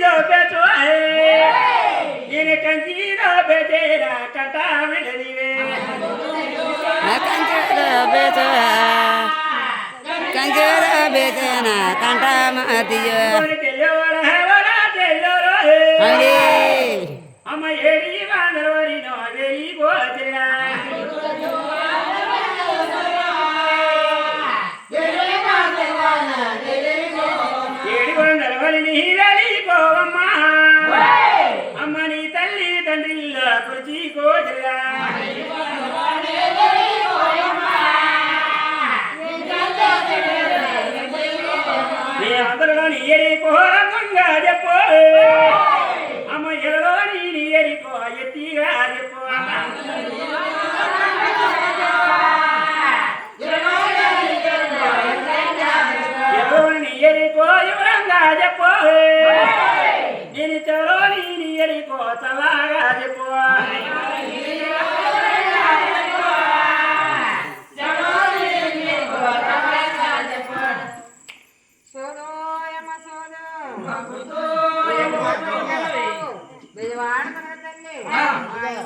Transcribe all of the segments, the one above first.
కంచిలో బెటో ఈయన కంచిలో బెటేరా కంటామలనివే కంచెలో బెటో కంచెలో బెటేనా కంటామతియ అమ్మ ఏడి వానరవరినో వెళ్ళిపోతున్నా மகிழ்ச்சி கோகிரா அதெல்லாம் ஏறி போற பொங்கடப்போ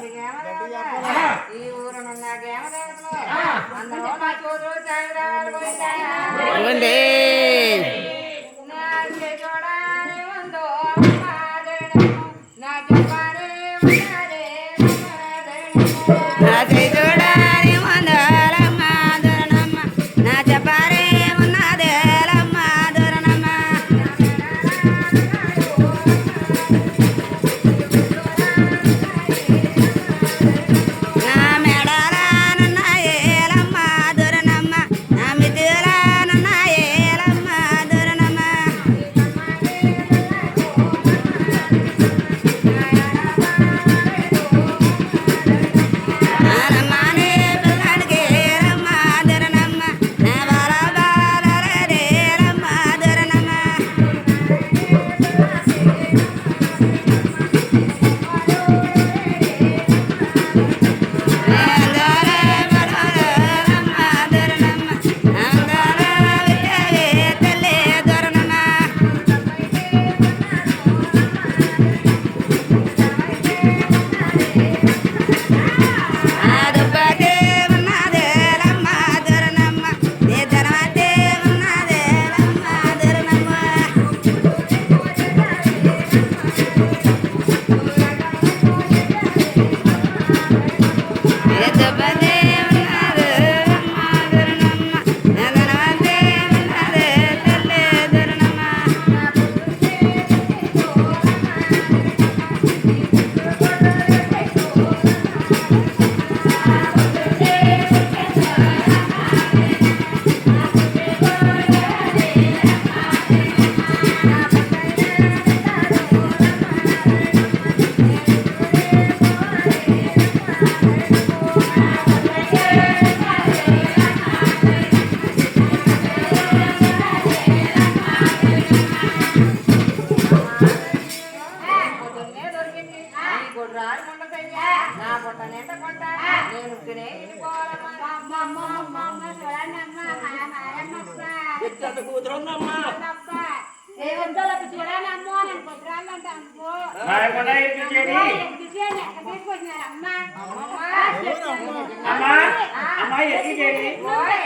ఈ ఊరునున్న గేమ దేవతలు. అందులో మా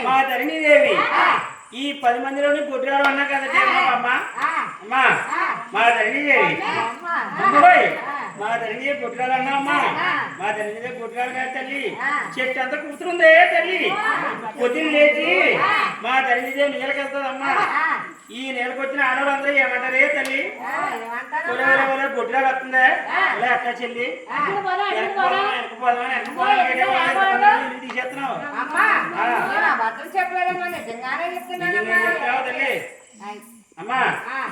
మా ధరణిదేవి ఈ పది మందిలోని గుడ్రాలు అన్నా కదా అమ్మా మా ధరణిదేవి మా ధరణి గుడ్రాలు అన్నామ్మా మా ధరణి గుడ్రాలు కాదు తల్లి. చెట్టు అంతా కూతురుందే తల్లి. పొద్దున్న లేచి మా ధరణిదేవి నీళ్ళకెళ్తుందమ్మా ఈ నెలకు వచ్చిన ఆడవాళ్ళందరూ ఏమంటారే తల్లి? గుడ్రాలు వస్తుందా ఇలా అక్క చెల్లి. తీసేస్తున్నావు. అమ్మా, చెప్పలేదమ్మా, నిజంగానే చెప్తున్నానమ్మా. చెప్తావా తల్లి. అమ్మా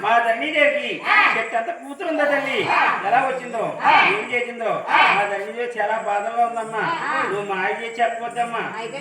మా ధరణిదేవికి చెట్టు అంతా కూతురుందా తల్లి? ఎలా వచ్చిందో? ఏం చేసిందో? మా ధరణిదేవి చాలా బాధలో ఉందమ్మా. నువ్వు మాయ చేసి చెప్పొద్దమ్మా. అయితే